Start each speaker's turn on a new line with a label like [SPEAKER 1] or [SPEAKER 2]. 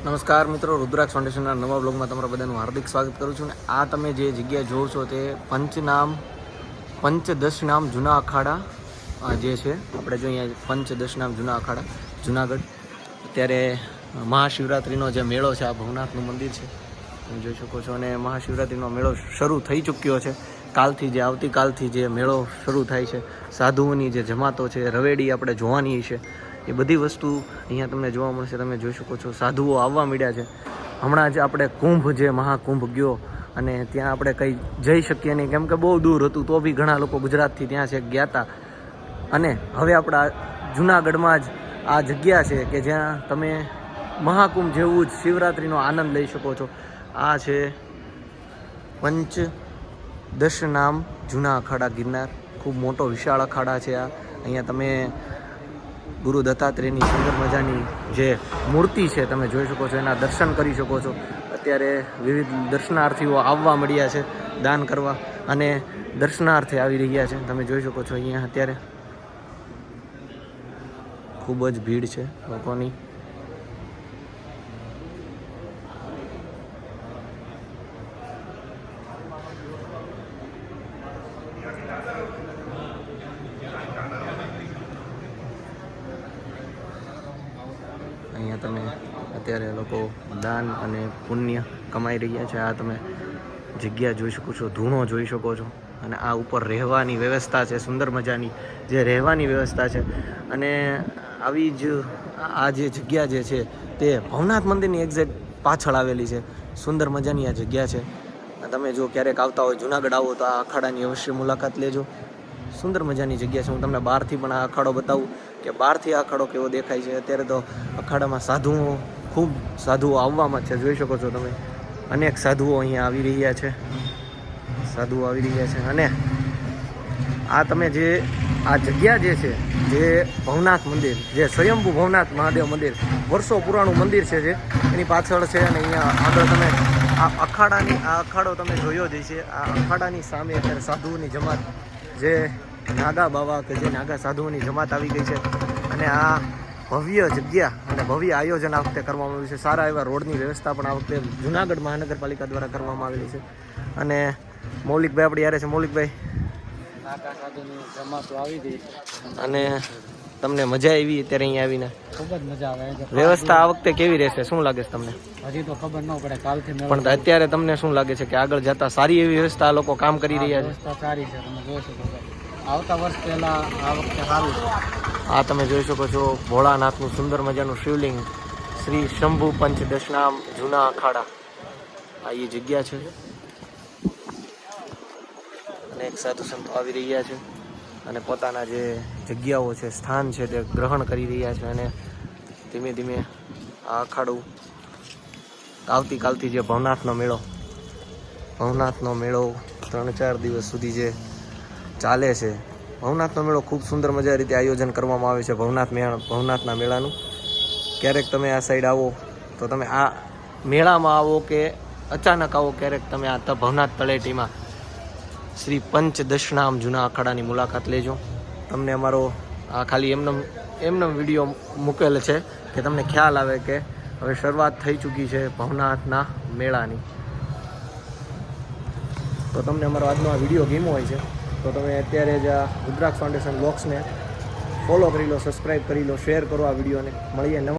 [SPEAKER 1] નમસ્કાર મિત્રો, રુદ્રાક્ષ ફાઉન્ડેશનના નવા બ્લોગમાં તમારા બધાનું હાર્દિક સ્વાગત કરું છું અને આ તમે જે જગ્યા જોવો છો તે પંચનામ પંચદશ નામ જૂના અખાડા જે છે, આપણે જો અહીંયા પંચદશ જૂના અખાડા, જુનાગઢ, અત્યારે મહાશિવરાત્રિનો જે મેળો છે, આ ભવનાથનું મંદિર છે, તમે જોઈ શકો છો અને મહાશિવરાત્રિનો મેળો શરૂ થઈ ચૂક્યો છે. કાલથી જે, આવતીકાલથી જે મેળો શરૂ થાય છે, સાધુઓની જે જમાતો છે, રવેડી આપણે જોવાની છે. એ બધી વસ્તુ અહીંયા તમને જોવા મળશે. તમે જોઈ શકો છો. સાધુઓ આવવા મળ્યા છે. હમણાં જ આપણે કુંભ જે મહાકુંભ ગયો અને ત્યાં આપણે કંઈ જઈ શકીએ નહીં. કેમ કે બહુ દૂર હતું, તો બી ઘણા લોકો ગુજરાતથી ત્યાં છે, ગયા હતા અને હવે આપણા જુનાગઢમાં જ આ જગ્યા છે કે જ્યાં તમે મહાકુંભ જેવું જ શિવરાત્રિનો આનંદ લઈ શકો છો. આ છે પંચ દશ નામ જૂના અખાડા ગિરનાર. ખૂબ મોટો વિશાળ અખાડા છે આ. અહીંયા તમે ગુરુ દત્તાત્રેયની સુંદર મજાની જે મૂર્તિ છે, તમે જોઈ શકો છો, એના દર્શન કરી શકો છો. અત્યારે વિવિધ દર્શનાર્થીઓ આવવા મળ્યા છે, દાન કરવા અને દર્શનાર્થે આવી રહ્યા છે. તમે જોઈ શકો છો અહીંયા અત્યારે ખૂબ જ ભીડ છે લોકોની અહીંયા તમે અત્યારે લોકો દાન અને પુણ્ય કમાઈ રહ્યા છે. આ તમે જગ્યા જોઈ શકો છો, ધૂણો જોઈ શકો છો. અને આ ઉપર રહેવાની વ્યવસ્થા છે, સુંદર મજાની જે રહેવાની વ્યવસ્થા છે. અને આવી જ આ જે જગ્યા જે છે તે ભવનાથ મંદિરની એક્ઝેક્ટ પાછળ આવેલી છે. સુંદર મજાની આ જગ્યા છે. તમે જો ક્યારેક આવતા હોય જુનાગઢ આવો તો આ અખાડાની અવશ્ય મુલાકાત લેજો. સુંદર મજાની જગ્યા છે. હું તમને બહારથી પણ આ અખાડો બતાવું કે બહારથી આ અખાડો કેવો દેખાય છે. અત્યારે તો અખાડામાં સાધુઓ ખૂબ સાધુઓ આવવામાં છે, જોઈ શકો છો તમે. અનેક સાધુઓ અહીંયા આવી રહ્યા છે. સાધુઓ આવી રહ્યા છે. અને આ તમે જે, આ જગ્યા જે છે, જે ભવનાથ મંદિર, જે સ્વયંભૂ ભવનાથ મહાદેવ મંદિર, વર્ષો પુરાણું મંદિર છે જે, એની પાછળ છે અને અહીંયા આગળ તમે આ અખાડાની, આ અખાડો તમે જોયો જ છે આ અખાડાની સામે અત્યારે સાધુઓની જમાત જે નાગા બાવા કે જે નાગા સાધુઓની જમાત આવી ગઈ છે. અને આ ભવ્ય જગ્યા અને ભવ્ય આયોજન આ વખતે કરવામાં આવ્યું છે. સારા એવા રોડની વ્યવસ્થા પણ આ વખતે જુનાગઢ મહાનગરપાલિકા દ્વારા કરવામાં આવેલી છે. અને મૌલિકભાઈ આપણે યારે છે. મૌલિકભાઈ. અને તમને મજા આવી અત્યારે અહીંયા આવીને?
[SPEAKER 2] ખૂબ જ મજા આવે.
[SPEAKER 1] વ્યવસ્થા આ વખતે કેવી રહેશે? શું લાગે છે તમને?
[SPEAKER 2] હજી તો ખબર ન પડે. કાલથી
[SPEAKER 1] પણ અત્યારે તમને શું લાગે છે કે આગળ જતા સારી એવી વ્યવસ્થા લોકો કામ કરી રહ્યા છે?
[SPEAKER 2] સારી છે. તમે જોઈ શકો છો આવતા વર્ષ પહેલા આ વખતે સારું છે.
[SPEAKER 1] આ તમે જોઈ શકો છો ભોળાનાથનું સુંદર મજાનું શિવલિંગ. શ્રી શંભુ પંચ દશનામ જૂના અખાડા. આ એ જગ્યા છે. અને એક સાધુ સંતો આવી રહ્યા છે અને પોતાના જે જગ્યાઓ છે, સ્થાન છે તે ગ્રહણ કરી રહ્યા છે અને ધીમે ધીમે આ અખાડું આવતીકાલથી જે ભવનાથનો મેળો ભવનાથનો મેળો ત્રણ ચાર દિવસ સુધી જે ચાલે છે ભવનાથનો મેળો ખૂબ સુંદર મજા રીતે આયોજન કરવામાં આવે છે ભવનાથ મેળા ભવનાથના મેળાનું. ક્યારેક તમે આ સાઈડ આવો, તો તમે આ મેળામાં આવો કે અચાનક આવો, ક્યારેક તમે આ ભવનાથ તળેટીમાં. શ્રી પંચ દશનામ જૂના અખાડાની મુલાકાત લેજો. તમને અમારો આ ખાલી એમનો એમનો વીડિયો મૂકેલ છે કે તમને ખ્યાલ આવે કે હવે શરૂઆત થઈ ચૂકી છે ભવનાથના મેળાની. તો તમને અમારો આજનો આ વીડિયો ગેમો હોય છે. તો તમે અત્યારે જ આ રુદ્રાક્ષ ફાઉન્ડેશન બ્લોગ્સને ફોલો કરી લો સબસ્ક્રાઈબ કરી લો, શેર કરો આ વિડીયોને. મળીએ નવા